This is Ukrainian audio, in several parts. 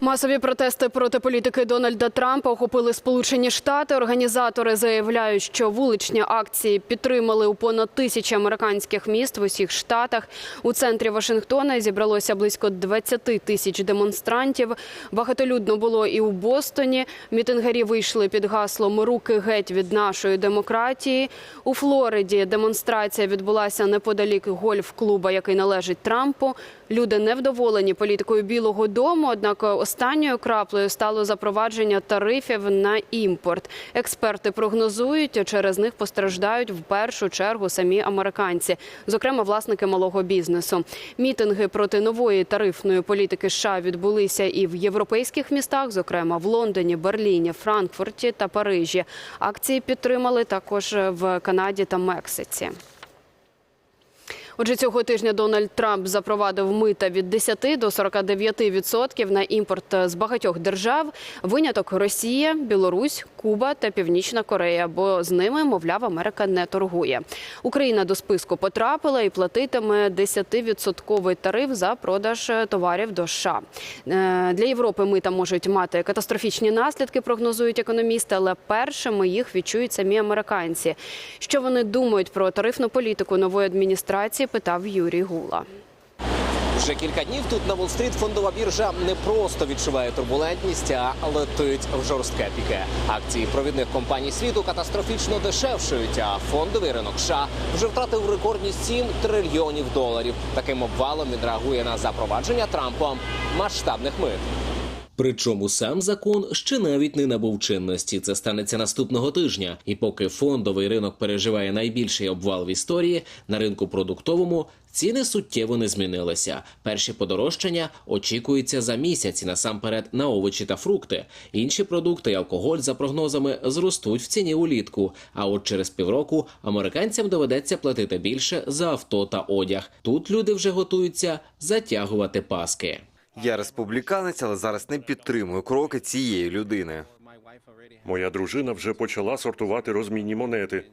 Масові протести проти політики Дональда Трампа охопили Сполучені Штати. Організатори заявляють, що вуличні акції підтримали у понад тисячі американських міст в усіх штатах. У центрі Вашингтона зібралося близько 20 тисяч демонстрантів. Багатолюдно було і у Бостоні. Мітингарі вийшли під гаслом Руки геть від нашої демократії. У Флориді демонстрація відбулася неподалік гольф-клуба, який належить Трампу. Люди невдоволені політикою Білого Дому. Однак останньою краплею стало запровадження тарифів на імпорт. Експерти прогнозують, через них постраждають в першу чергу самі американці, зокрема власники малого бізнесу. Мітинги проти нової тарифної політики США відбулися і в європейських містах, зокрема в Лондоні, Берліні, Франкфурті та Парижі. Акції підтримали також в Канаді та Мексиці. Отже, цього тижня Дональд Трамп запровадив мита від 10 до 49% на імпорт з багатьох держав. Виняток Росія, Білорусь, Куба та Північна Корея, бо з ними, мовляв, Америка не торгує. Україна до списку потрапила і платитиме 10% тариф за продаж товарів до США. Е, Для Європи мита можуть мати катастрофічні наслідки, прогнозують економісти, але першими їх відчують самі американці. Що вони думають про тарифну політику нової адміністрації? Питав Юрій Гула. Вже кілька днів тут на Уолл-стріт фондова біржа не просто відчуває турбулентність, а летить в жорстке піке. Акції провідних компаній світу катастрофічно дешевшують. А фондовий ринок США вже втратив рекордні 7 трильйонів доларів. Таким обвалом він реагує на запровадження Трампом масштабних мит. Причому сам закон ще навіть не набув чинності. Це станеться наступного тижня. І поки фондовий ринок переживає найбільший обвал в історії, на ринку продуктовому ціни суттєво не змінилися. Перші подорожчання очікуються за місяць насамперед на овочі та фрукти. Інші продукти і алкоголь за прогнозами зростуть в ціні улітку. А от через півроку американцям доведеться платити більше за авто та одяг. Тут люди вже готуються затягувати паски. Я республіканець, але зараз не підтримую кроки цієї людини. Моя дружина вже почала сортувати розмінні монети.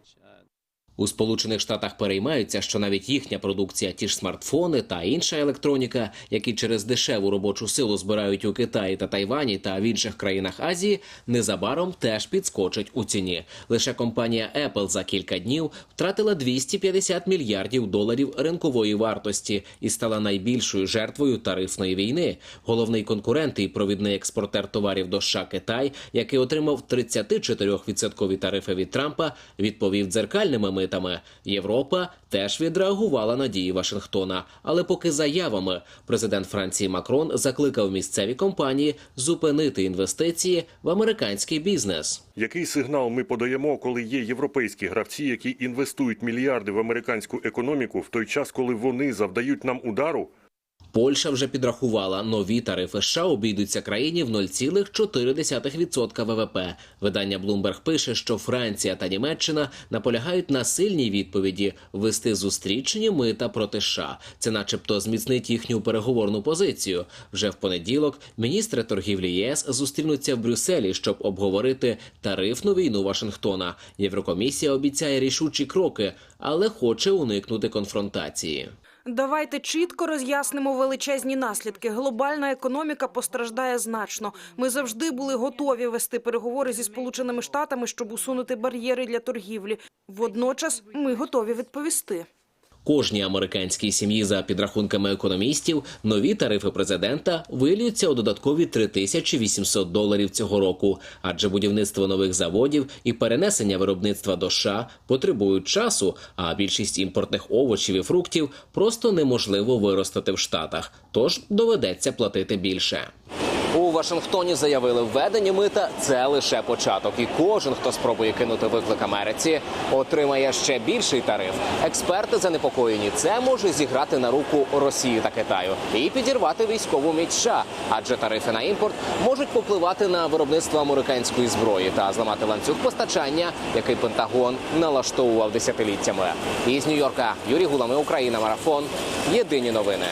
У Сполучених Штатах переймаються, що навіть їхня продукція, ті ж смартфони та інша електроніка, які через дешеву робочу силу збирають у Китаї та Тайвані та в інших країнах Азії, незабаром теж підскочать у ціні. Лише компанія Apple за кілька днів втратила 250 мільярдів доларів ринкової вартості і стала найбільшою жертвою тарифної війни. Головний конкурент і провідний експортер товарів до США Китай, який отримав 34% тарифи від Трампа, відповів дзеркальними митами. Європа теж відреагувала на дії Вашингтона. Але поки заявами президент Франції Макрон закликав місцеві компанії зупинити інвестиції в американський бізнес. Який сигнал ми подаємо, коли є європейські гравці, які інвестують мільярди в американську економіку в той час, коли вони завдають нам удару? Польща вже підрахувала, нові тарифи США обійдуться країні в 0,4% ВВП. Видання Bloomberg пише, що Франція та Німеччина наполягають на сильній відповіді вести зустрічні мита проти США. Це, начебто, зміцнить їхню переговорну позицію. Вже в понеділок міністри торгівлі ЄС зустрінуться в Брюсселі, щоб обговорити тарифну війну Вашингтона. Єврокомісія обіцяє рішучі кроки, але хоче уникнути конфронтації. Давайте чітко роз'яснимо величезні наслідки. Глобальна економіка постраждає значно. Ми завжди були готові вести переговори зі сполученими штатами, щоб усунути бар'єри для торгівлі. Водночас ми готові відповісти. Кожній американській сім'ї, за підрахунками економістів, нові тарифи президента виліються у додаткові 3800 доларів цього року, адже будівництво нових заводів і перенесення виробництва до США потребують часу, а більшість імпортних овочів і фруктів просто неможливо виростити в Штатах, тож доведеться платити більше. У Вашингтоні заявили, введення мита це лише початок, і кожен, хто спробує кинути виклик Америці, отримає ще більший тариф. Експерти занепокоєні, це може зіграти на руку Росії та Китаю і підірвати військову міць США, адже тарифи на імпорт можуть попливати на виробництво американської зброї та зламати ланцюг постачання, який Пентагон налаштовував десятиліттями. Із Нью-Йорка Юрій Гулами, Україна, марафон. Єдині новини.